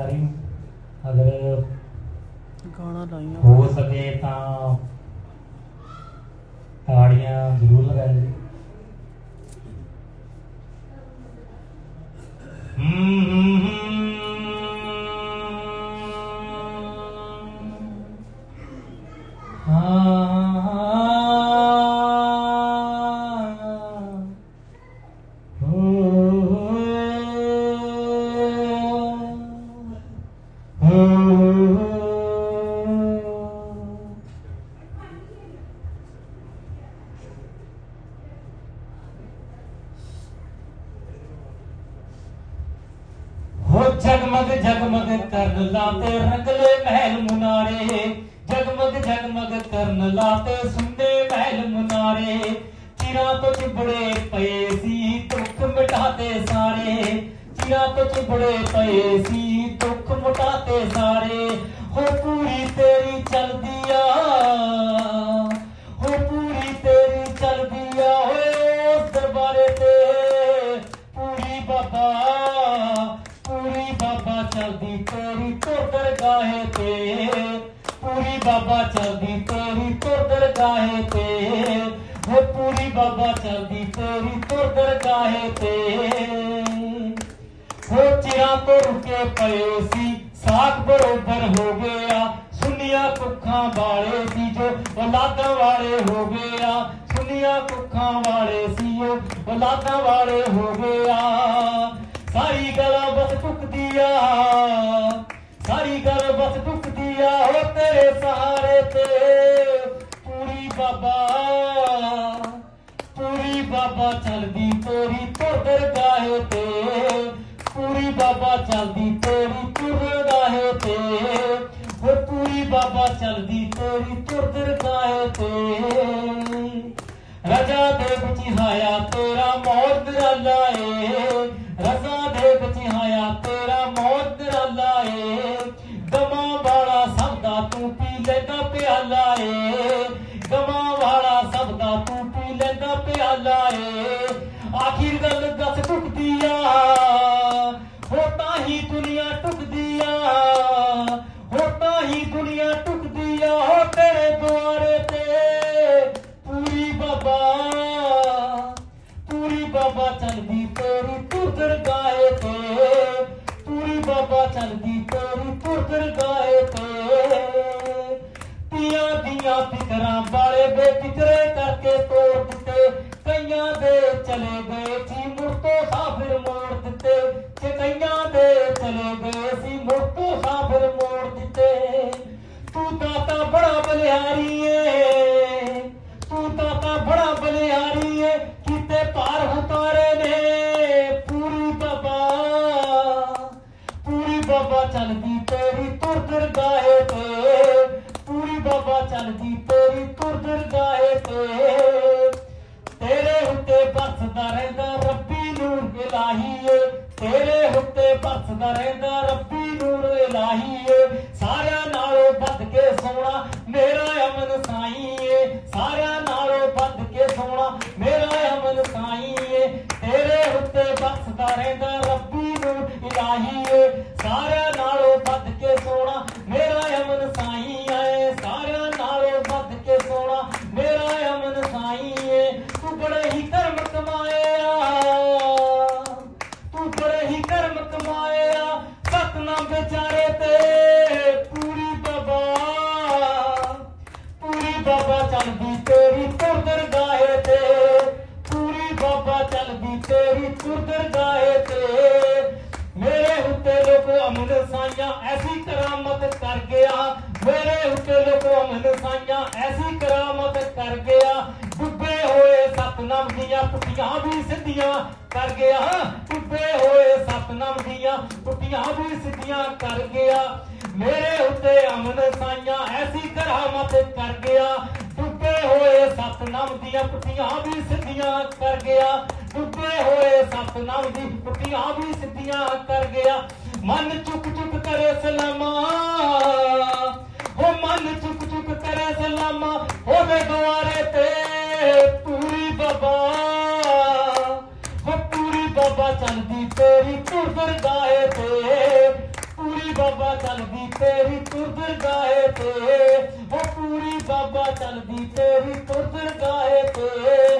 ਸਾਰੀ ਅਗਰ ਗਾਣਾ ਲਾਈਆਂ। ਹੋ ਸਕੇ ਤਾਂ ਤਾੜੀਆਂ ਜ਼ਰੂਰ ਲਗਾਇਓ ਜਗਮਗ ਜਗਮਗ ਕਰਨ ਲਾਤੇ ਰੰਗਲੇ ਮਹਿਲ ਮੁਨਾਰੇ। ਜਗਮਗ ਜਗਮਗ ਕਰਨ ਲਾਤੇ ਸੁੰਦੇ ਮਹਿਲ ਮੁਨਾਰੇ। ਚਿਰਾਂ ਤੋਂ ਚਿਬੜੇ ਪਏ ਸੀ ਦੁੱਖ ਮਿਟਾਤੇ ਸਾਰੇ। ਚਿਰਾਂ ਤੋਂ ਚਿਬੜੇ ਪਏ ਸੀ ਦੁੱਖ ਮਿਟਾਤੇ ਸਾਰੇ। ਦਰਗਾਹੇ ਤੇ, ਪੂਰੀ ਬਾਬਾ ਚਲਦੀ ਤੇਰੀ ਤੁਰ ਦਰਗਾਹੇ ਤੇ। ਹੋ ਪੂਰੀ ਬਾਬਾ ਚਲਦੀ ਤੇਰੀ ਤੁਰ ਦਰਗਾਹੇ ਤੇ। ਹੋ ਚਿਰਾਂ ਤੋਂ ਰੁਕੇ ਪਏ ਸੀ, ਸਾਖ ਬਰੋਬਰ ਹੋ ਗਿਆ। ਸੁਨੀਆਂ ਕੁੱਖਾਂ ਵਾਲੇ ਸੀ ਜੋ ਔਲਾਦਾਂ ਵਾਲੇ ਹੋ ਗਿਆ। ਸੁਨੀਆਂ ਕੁੱਖਾਂ ਵਾਲੇ ਸੀ ਜੋ ਔਲਾਦਾਂ ਵਾਲੇ ਹੋ ਗਿਆ। ਸਾਰੀ ਗਲਾ ਬਸ ਟੁਕਦੀ ਆ ਬਾਬਾ ਚਲਦੀ ਤੇਰੀ ਤੁਰ ਦਰਗਾਹੇ ਤੇ। ਪੂਰੀ ਬਾਬਾ ਚਲਦੀ ਤੇਰੀ ਤੁਰ ਦਰਗਾਹੇ ਤੇ। ਹੋ ਪੂਰੀ ਬਾਬਾ ਚਲਦੀ ਤੇਰੀ ਤੁਰ ਦਰਗਾਹੇ ਤੇ। ਰਜਾ ਦੇ ਵਿੱਚ ਹਾਇਆ ਤੇਰਾ ਮੌਤ ਨਿਰਾਲਾ ਏ। ਰਜ਼ਾ ਦੇ ਵਿੱਚ ਹਾਇਆ ਤੇਰਾ ਮੌਤ ਨਿਰਾਲਾ ਏ। ਗਮਾਂ ਵਾਲਾ ਸਭ ਦਾ ਤੂੰ ਪੀ ਲੈਂਦਾ ਪਿਆਲਾ ਏ ਗਮਾਂ ਵਾਲਾ ਸਭ ਦਾ ਤੂੰ ਪੀ ਲੈਂਦਾ ਪਿਆਲਾ ਏ। ਆਖਿਰ ਗੱਲ ਦੱਸ ਟੁੱਟਦੀ ਆ। ਹੋ ਤਾਂ ਹੀ ਦੁਨੀਆ ਟੁੱਟਦੀ ਆ। ਹੋ ਤਾਂ ਹੀ ਦੁਨੀਆ ਟੁੱਟਦੀ ਆ। ਹੋ ਤੇਰੇ ਦੁਆਰੇ ਤੇ ਪੂਰੀ ਬਾਬਾ। ਪੂਰੀ ਬਾਬਾ ਚਲਦੀ ਤੇਰੀ ਤੁਰ ਦਰਗਾਹੇ ਤੇ। ਪੂਰੀ ਬਾਬਾ ਚਲਦੀ ਤੇਰੀ ਕਈਆਂ ਦੇ ਚਲੇ ਗਏ ਸੀ, ਮੁੜ ਤੋਂ ਸਾਫਿਰ ਮੋੜ ਦਿੱਤੇ। ਤੇ ਦੇ ਚਲੇ ਗਏ ਸੀ, ਮੁੜ ਸਾਫਿਰ ਮੋੜ ਦਿੱਤੇ। ਤੂੰ ਦਾਤਾ ਬੜਾ ਬਲਿਹਾਰੀ ਏ ਤੂੰ ਦਾਤਾ ਬੜਾ ਬਲਿਹਾਰੀ ਏ ਕਿਤੇ ਪਾਰ ਉਤਾਰੇ ਨੇ। ਪੂਰੀ ਬਾਬਾ ਪੂਰੀ ਬਾਬਾ ਚਲਦੀ ਤੇਰੀ ਤੁਰ ਦਰਗਾਹੇ ਤੇ। ਪੂਰੀ ਬਾਬਾ ਚਲਦੀ ਤੇਰੀ ਤੁਰ ਦਰਗਾਹੇ ਤੇ। ਤੇਰੇ ਉੱਤੇ ਬਰਸਦਾ ਰਹਿੰਦਾ ਰੱਬੀ ਨੂਰ ਇਲਾਹੀ ਏ ਤੇਰੇ ਉੱਤੇ ਬਰਸਦਾ ਰਹਿੰਦਾ ਰੱਬੀ ਨੂਰ ਇਲਾਹੀ ਏ ਸਾਰਿਆਂ ਨਾਲੋਂ ਵੱਧ ਕੇ ਸੋਹਣਾ ਮੇਰਾ ਅਮਨ ਸਾਈ ਏ ਸਾਰਿਆਂ ਲੋਕ ਸਾਈਆਂ ਐਸੀ ਕਰਾਮਤ ਕਰ ਗਿਆ। ਡੁੱਬੇ ਹੋਏ ਸਤਨਾਮ ਦੀਆਂ ਪੁੱਟੀਆਂ ਵੀ ਸਿੱਧੀਆਂ ਕਰ ਗਿਆ। ਡੁੱਬੇ ਹੋਏ ਸਤਨਾਮ ਦੀਆਂ ਪੁੱਟੀਆਂ ਵੀ ਸਿੱਧੀਆਂ ਕਰ ਗਿਆ। ਮੇਰੇ ਉੱਤੇ ਅਮਨ ਸਾਈਆਂ ਐਸੀ ਕਰਾਮਤ ਕਰ ਗਿਆ। ਡੁੱਬੇ ਹੋਏ ਸਤਨਾਮ ਦੀਆਂ ਪੁੱਟੀਆਂ ਵੀ ਸਿੱਧੀਆਂ ਕਰ ਗਿਆ। ਡੁੱਬੇ ਹੋਏ ਸਤਨਾਮ ਦੀ ਪੁੱਟੀਆਂ ਵੀ ਸਿੱਧੀਆਂ ਕਰ ਗਿਆ। ਮਨ ਚੁੱਕ ਚੁੱਕ ਕਰੇ ਸਲਾਮਾ। ਤੇਰੀ ਤੁਰ ਦਰਗਾਹੇ ਤੇ ਪੂਰੀ ਬਾਬਾ ਚੱਲਦੀ ਤੇਰੀ ਤੁਰ ਗਾਏ ਤੇ ਉਹ ਪੂਰੀ ਬਾਬਾ ਚੱਲਦੀ ਤੇਰੀ ਤੁਰ ਗਾਏ ਤੇ